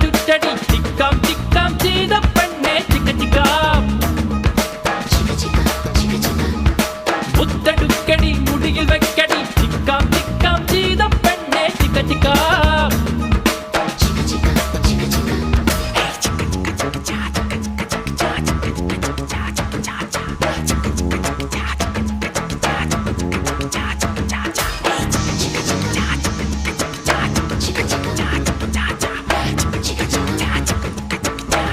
சுட்டடி. டிக்காம் டிக்காம் சீத பண்ணே சிக்க சிக்கா. முத்தடுக்கடி முடியில் வைக்கடி. டிக்காம் டிக்காம் சீத பண்ணே சிக்க சிக்கா.